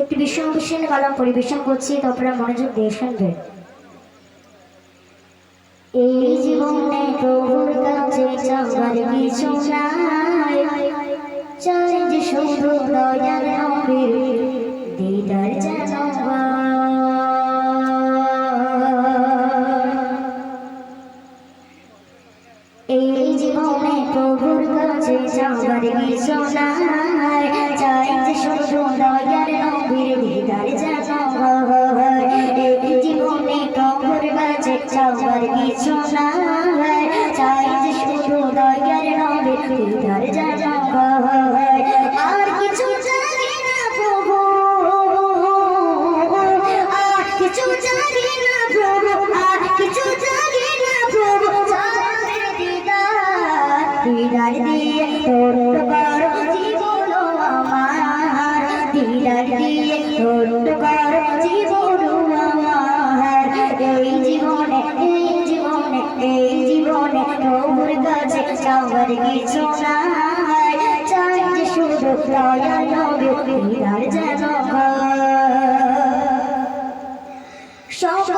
একটি বিশ্ব বিশ্বন কলম পরিবেশন করছি তো আপনারা মনোযোগ দিয়ে শুনবেন এই জীবনে প্রভুর কাছে চাওয়ার কিছু নাই। চাই যে শুধু দয়ার দিদার এই জীবনে প্রভুর কাছে কিছু নাই। কিছু জানি কিছু জীবন চাওয়ার কিছু নাই চাই যে শুধু দয়া নবে যেন সকল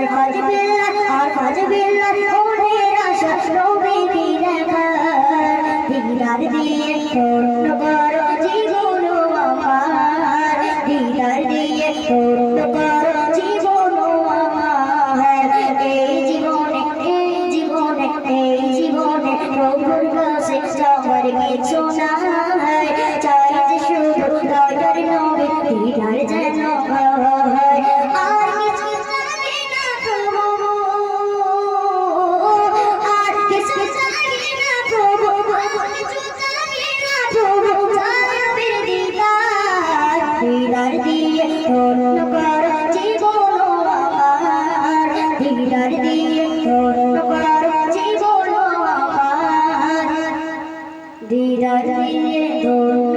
আর কাজ আর কাজ বিল্লাহ আশা নবী দেখা দিদার দিয়ে পূর্ণ কর জীবন আমার দিদার দিয়ে পূর্ণ কর জীবন আমার। এই জীবনে এই জীবনে এই জীবনে প্রভুর কাছে যাওয়ার কিছু নাই। দিদার দিয়ে ধন্য